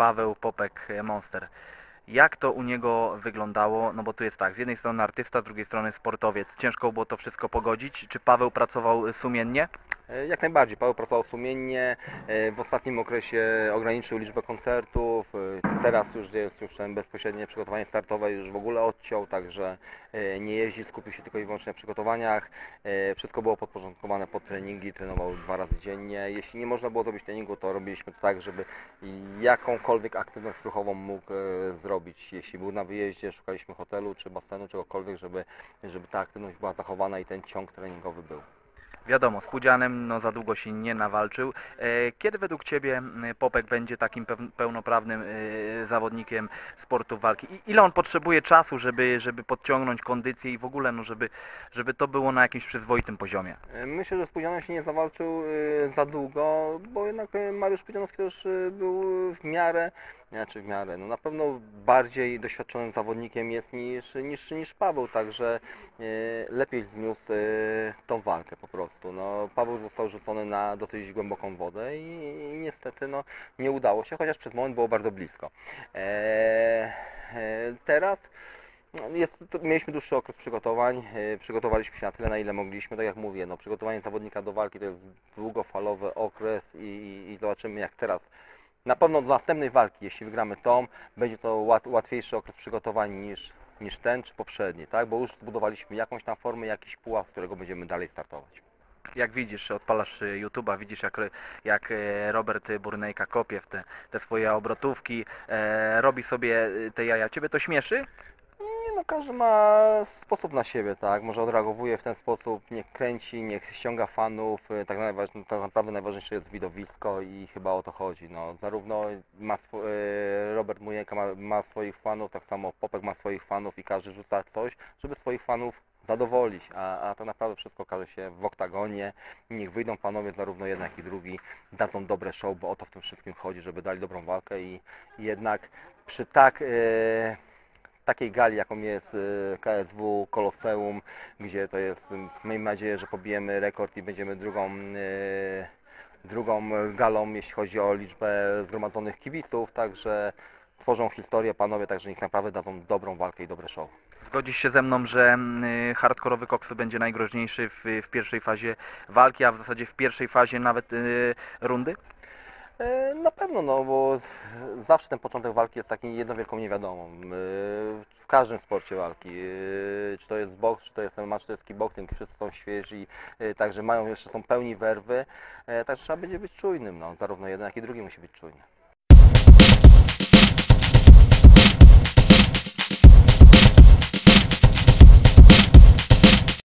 Paweł Popek e, Monster. Jak to u niego wyglądało? No bo tu jest tak, z jednej strony artysta, z drugiej strony sportowiec. Ciężko było to wszystko pogodzić. Czy Paweł pracował e, sumiennie? E, Jak najbardziej. Paweł pracował sumiennie. E, W ostatnim okresie ograniczył liczbę koncertów. E, Teraz już jest już ten bezpośrednie przygotowanie startowe już w ogóle odciął, także nie jeździ, skupił się tylko i wyłącznie na przygotowaniach. Wszystko było podporządkowane pod treningi, trenował dwa razy dziennie. Jeśli nie można było zrobić treningu, to robiliśmy to tak, żeby jakąkolwiek aktywność ruchową mógł zrobić. Jeśli był na wyjeździe, szukaliśmy hotelu czy basenu, czegokolwiek, żeby, żeby ta aktywność była zachowana i ten ciąg treningowy był. Wiadomo, z Pudzianem no, za długo się nie nawalczył. E, Kiedy według Ciebie Popek będzie takim peł- pełnoprawnym e, zawodnikiem sportu walki? I ile on potrzebuje czasu, żeby, żeby podciągnąć kondycję i w ogóle, no, żeby, żeby to było na jakimś przyzwoitym poziomie? E, Myślę, że z Pudzianem się nie zawalczył za długo, bo jednak Mariusz Pudzianowski też był w miarę, znaczy w miarę, no na pewno bardziej doświadczonym zawodnikiem jest niż, niż, niż Paweł, także e, lepiej zniósł e, tą walkę po prostu. No, Paweł został rzucony na dosyć głęboką wodę i, i niestety no, nie udało się, chociaż przez moment było bardzo blisko. E, e, teraz no, Jest, mieliśmy dłuższy okres przygotowań, e, przygotowaliśmy się na tyle, na ile mogliśmy. Tak jak mówię, no, przygotowanie zawodnika do walki to jest długofalowy okres i, i, i zobaczymy jak teraz. Na pewno do następnej walki, jeśli wygramy tą, będzie to łat, łatwiejszy okres przygotowań niż, niż ten czy poprzedni, tak? bo już zbudowaliśmy jakąś tam formę, jakiś pułap, z którego będziemy dalej startować. Jak widzisz, odpalasz e, YouTube'a, widzisz jak, jak e, Robert Burnejka kopie w te, te swoje obrotówki, e, robi sobie e, te jaja. Ciebie to śmieszy? No, każdy ma sposób na siebie, tak? Może odreagowuje w ten sposób, niech kręci, niech ściąga fanów. y, Tak, tak naprawdę najważniejsze jest widowisko i chyba o to chodzi. No, zarówno ma swo- y, Robert Mujeka ma, ma swoich fanów, tak samo Popek ma swoich fanów i każdy rzuca coś, żeby swoich fanów zadowolić, a, a to naprawdę wszystko okaże się w oktagonie. Niech wyjdą panowie, zarówno jeden jak i drugi, dadzą dobre show, bo o to w tym wszystkim chodzi, żeby dali dobrą walkę i, i jednak przy tak... y, takiej gali, jaką jest y, KSW Koloseum, gdzie to jest, y, miejmy nadzieję, że pobijemy rekord i będziemy drugą, y, drugą galą, jeśli chodzi o liczbę zgromadzonych kibiców, także tworzą historię panowie, także niech naprawdę dadzą dobrą walkę i dobre show. Zgodzisz się ze mną, że hardkorowy koksu będzie najgroźniejszy w, w pierwszej fazie walki, a w zasadzie w pierwszej fazie nawet rundy? E, Na pewno, no bo zawsze ten początek walki jest takim jedną wielką niewiadomą. E, W każdym sporcie walki, e, czy to jest boks, czy to jest MMA, czy to jest kickboxing, wszyscy są świeżi, także mają jeszcze są pełni werwy, także trzeba będzie być czujnym, no, zarówno jeden, jak i drugi musi być czujny.